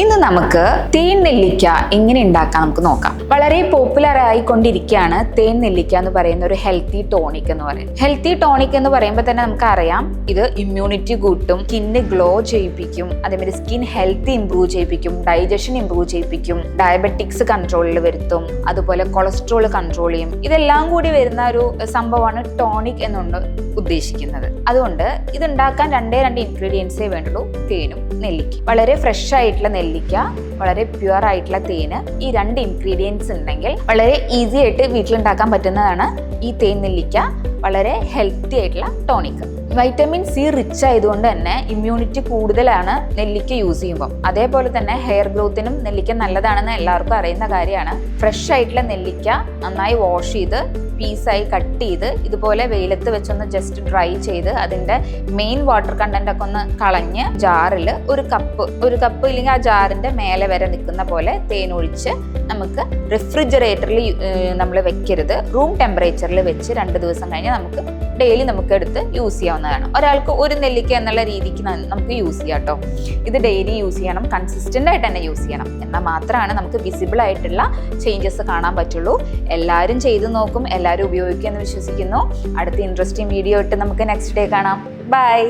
ഇന്ന് നമുക്ക് തേൻ നെല്ലിക്ക എങ്ങനെ ഉണ്ടാക്കാം നമുക്ക് നോക്കാം. വളരെ പോപ്പുലർ ആയിക്കൊണ്ടിരിക്കുകയാണ് തേൻ നെല്ലിക്ക എന്ന് പറയുന്ന ഒരു ഹെൽത്തി ടോണിക് എന്ന് പറയുന്നത്. ഹെൽത്തി ടോണിക് എന്ന് പറയുമ്പോൾ തന്നെ നമുക്ക് അറിയാം ഇത് ഇമ്മ്യൂണിറ്റി കൂട്ടും സ്കിന്ന് ഗ്ലോ ചെയ്യിപ്പിക്കും അതേമാതിരി സ്കിൻ ഹെൽത്ത് ഇംപ്രൂവ് ചെയ്യിപ്പിക്കും ഡൈജഷൻ ഇംപ്രൂവ് ചെയ്യിപ്പിക്കും ഡയബറ്റിക്സ് കൺട്രോളിൽ വരുത്തും അതുപോലെ കൊളസ്ട്രോൾ കൺട്രോൾ ചെയ്യും. ഇതെല്ലാം കൂടി വരുന്ന ഒരു സംഭവമാണ് ടോണിക് എന്നുണ്ട് ഉദ്ദേശിക്കുന്നത്. അതുകൊണ്ട് ഇത് ഉണ്ടാക്കാൻ രണ്ടേ രണ്ട് ഇൻഗ്രീഡിയൻസേ വേണ്ടുള്ളൂ തേനും നെല്ലിക്കും വളരെ ഫ്രഷ് ആയിട്ടുള്ള നെല്ലിക്ക വളരെ പ്യുവർ ആയിട്ടുള്ള തേന്. ഈ രണ്ട് ഇൻഗ്രീഡിയൻസ് ഉണ്ടെങ്കിൽ വളരെ ഈസി ആയിട്ട് വീട്ടിലുണ്ടാക്കാൻ പറ്റുന്നതാണ് ഈ തേൻ നെല്ലിക്ക. വളരെ ഹെൽത്തി ആയിട്ടുള്ള ടോണിക് വൈറ്റമിൻ സി റിച്ച് ആയതുകൊണ്ട് തന്നെ ഇമ്മ്യൂണിറ്റി കൂടുതലാണ് നെല്ലിക്ക യൂസ് ചെയ്യുമ്പോൾ അതേപോലെ തന്നെ ഹെയർ ഗ്രോത്തിനും നെല്ലിക്ക നല്ലതാണെന്ന് എല്ലാവർക്കും അറിയുന്ന കാര്യമാണ്. ഫ്രഷ് ആയിട്ടുള്ള നെല്ലിക്ക നന്നായി വാഷ് ചെയ്ത് പീസായി കട്ട് ചെയ്ത് ഇതുപോലെ വെയിലത്ത് വെച്ചൊന്ന് ജസ്റ്റ് ഡ്രൈ ചെയ്ത് അതിന്റെ മെയിൻ വാട്ടർ കണ്ടന്റ് ഒക്കെ ഒന്ന് കളഞ്ഞ് ജാറിൽ ഒരു കപ്പ് ഒരു കപ്പ് ഇല്ലെങ്കിൽ ആ ജാറിന്റെ മേലെ വരെ നിൽക്കുന്ന പോലെ തേനൊഴിച്ച് നമുക്ക് റെഫ്രിജറേറ്ററിൽ നമ്മൾ വെക്കരുത്. റൂം ടെമ്പറേച്ചറിൽ വെച്ച് രണ്ട് ദിവസം കഴിഞ്ഞ് നമുക്ക് ഡെയിലി നമുക്ക് എടുത്ത് യൂസ് ചെയ്യാവുന്നതാണ്. ഒരാൾക്ക് ഒരു നെല്ലിക്ക എന്നുള്ള രീതിക്ക് നമുക്ക് യൂസ് ചെയ്യാം കേട്ടോ ഇത് ഡെയിലി യൂസ് ചെയ്യണം. കൺസിസ്റ്റന്റ് ആയിട്ട് തന്നെ യൂസ് ചെയ്യണം. എന്നാൽ മാത്രമാണ് നമുക്ക് വിസിബിൾ ആയിട്ടുള്ള ചേഞ്ചസ് കാണാൻ പറ്റുള്ളൂ. എല്ലാവരും ചെയ്ത് നോക്കും. എല്ലാവരും ഉപയോഗിക്കുമെന്ന് വിശ്വസിക്കുന്നു. അടുത്ത ഇൻട്രസ്റ്റിംഗ് വീഡിയോ ഇട്ട് നമുക്ക് നെക്സ്റ്റ് ഡേ കാണാം. ബൈ